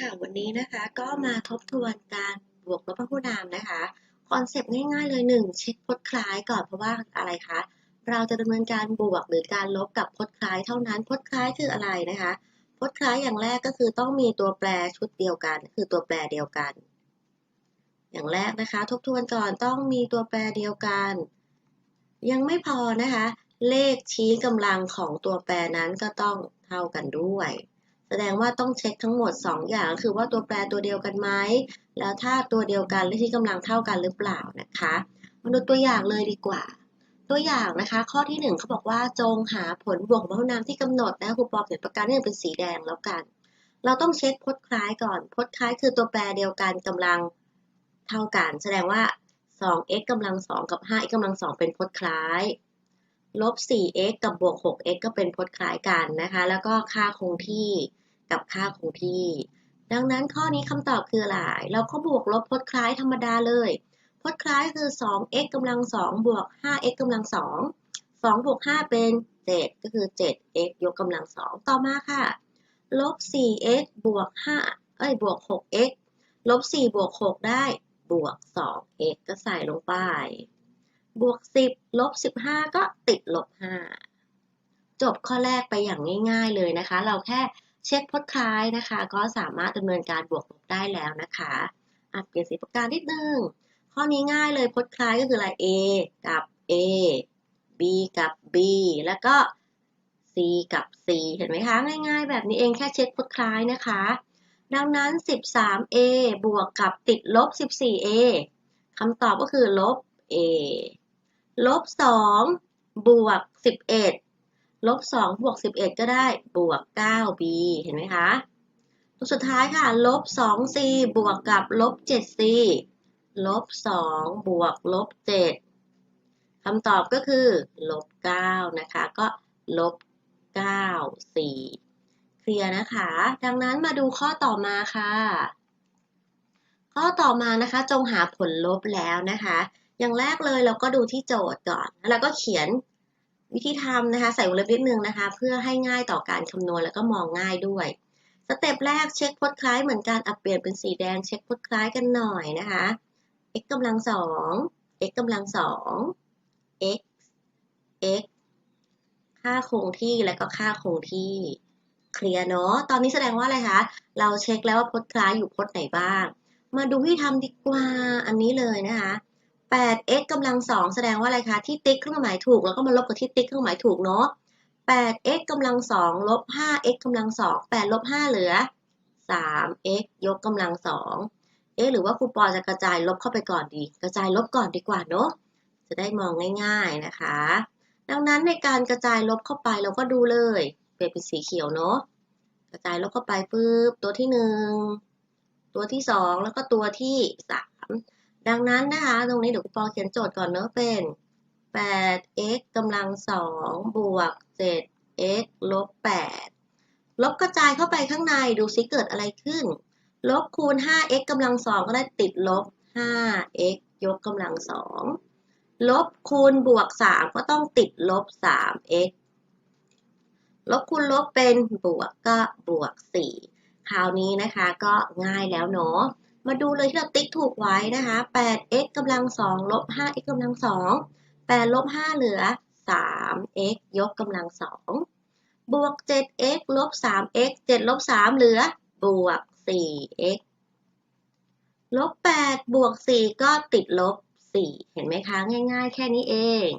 ค่ะวันนี้นะคะก็มาทบทวนการบวกลบพหุนามนะคะคอนเซปต์ง่ายๆเลยหนึ่งเช็คพจน์คล้ายก่อนเพราะว่าอะไรคะเราจะดำเนินการบวกหรือการลบกับพจน์คล้ายเท่านั้นพจน์คล้ายคืออะไรนะคะพจน์คล้ายอย่างแรกก็คือต้องมีตัวแปรชุดเดียวกัน คือตัวแปรเดียวกัน อย่างแรกนะคะ ทบทวนก่อนต้องมีตัวแปรเดียวกัน ยังไม่พอนะคะ เลขชี้กำลังของตัวแปรนั้นก็ต้องเท่ากันด้วย แสดงว่าต้องเช็คทั้งหมด 2 อย่าง คือว่าตัวแปรตัวเดียวกันไหม แล้วถ้าตัวเดียวกันเลขที่กำลังเท่ากันหรือเปล่านะคะมาดูตัวอย่างเลยดีกว่า ตัวอย่างนะคะ ข้อที่1เขาบอกว่าจงหาผลบวกของพหุนามที่กำหนดนะครูปอเขียนปากกาที่เป็นสีแดงแล้วกัน เราต้องเช็คพจน์คล้ายก่อนพจน์คล้ายคือตัวแปรเดียวกันกำลังเท่ากัน แสดงว่า 2x กำลัง2กับ 5x กำลัง2เป็นพจน์คล้าย ลบ 4x กับบวก 6x ก็เป็นพจน์คล้ายกันนะคะ แล้วก็ค่าคงที่กับค่าคงที่ ดังนั้นข้อนี้คำตอบคืออะไร เราก็บวกลบพจน์คล้ายธรรมดาเลย พจน์คล้ายคือ 2x กำลัง 2 บวก 5x กำลัง 2 2บวก5เป็น 7 ก็คือ 7x ยกกำลัง 2 ต่อมาค่ะ ลบ 4x บวก 5 เอ้ย บวก 6x ลบ 4 บวก 6 ได้ บวก 2x ก็ใส่ลงไป บวก 10 ลบ 15 ก็ติดลบ 5 จบข้อแรกไปอย่างง่ายๆเลยนะคะ เราแค่เช็คพจน์คล้ายนะคะ ก็สามารถดำเนินการบวกลบได้แล้วนะคะอะเปลี่ยนสีปากการนิดนึง ข้อนี้ง่ายเลยพจน์คล้ายก็คืออะไร A กับ A B กับ B แล้วก็ C กับ C เห็นไหมคะ ง่ายๆ แบบนี้เองแค่เช็คพจน์คล้ายนะคะ ดังนั้น 13A บวกกับติดลบ 14A คำตอบก็คือลบ A ลบ2บวก11ลบ2บวก11ก็ได้บวก 9b เห็นไหมคะตัวสุดท้ายค่ะลบ 2c บวกกับลบ 7c ลบ2บวกลบ7คำตอบก็คือลบ9นะคะ ก็ลบ9 4เคลียร์นะคะ ดังนั้นมาดูข้อต่อมาค่ะ ข้อต่อมานะคะ จงหาผลลบแล้วนะคะ อย่างแรกเลยเราก็ดูที่โจทย์ก่อน แล้วก็เขียนวิธีทำนะคะ ใส่วงเล็บนิดนึงนะคะ เพื่อให้ง่ายต่อการคำนวณแล้วก็มองง่ายด้วย สเต็ปแรกเช็คพจน์คล้ายเหมือนกันอัปเปลี่ยนเป็นสีแดงเช็คพจน์คล้ายกันหน่อยนะคะ x กำลังสอง x กำลังสอง x x ค่าคงที่แล้วก็ค่าคงที่เคลียร์เนาะ ตอนนี้แสดงว่าอะไรคะ เราเช็คแล้วว่าพจน์คล้ายอยู่พจน์ไหนบ้าง มาดูวิธีทำดีกว่า อันนี้เลยนะคะ 8x กำลังสองแสดงว่าอะไรคะ ที่ติ๊กเครื่องหมายถูก แล้วก็มาลบกับที่ติ๊กเครื่องหมายถูกเนาะ 8x กำลังสองลบ 5x กำลังสอง8ลบ5เหลือ 3x ยกกำลังสองเอ๊หรือว่าครูปอจะกระจายลบเข้าไปก่อนดี กระจายลบก่อนดีกว่าเนาะ จะได้มองง่าย ๆนะคะ ดังนั้นในการกระจายลบเข้าไปเราก็ดูเลยเปลี่ยนเป็นสีเขียวเนาะ กระจายลบเข้าไปปุ๊บตัวที่หนึ่ง ตัวที่สองแล้วก็ตัวที่สาม ดังนั้นนะคะ ตรงนี้เดี๋ยวครูปอเขียนโจทย์ก่อนเนาะเป็น 8x กำลังสองบวก 7x ลบ 8 ลบกระจายเข้าไปข้างในดูซิเกิดอะไรขึ้น ลบคูณ 5x กำลังสองก็ได้ติดลบ 5x ยกกำลังสองลบคูณบวก 3 ก็ต้องติดลบ 3x ลบคูณลบเป็นบวกก็บวก 4 คราวนี้นะคะก็ง่ายแล้วเนาะ มาดูเลยที่เราติ๊กถูกไว้นะคะ 8x กำลัง2ลบ 5x กำลัง2 8ลบ 5 เหลือ 3x ยกกำลัง 2 บวก 7x ลบ 3x 7 ลบ 3 เหลือ บวก 4x ลบ 8 บวก 4 ก็ติดลบ 4 เห็นไหมคะ ง่ายๆ แค่นี้เอง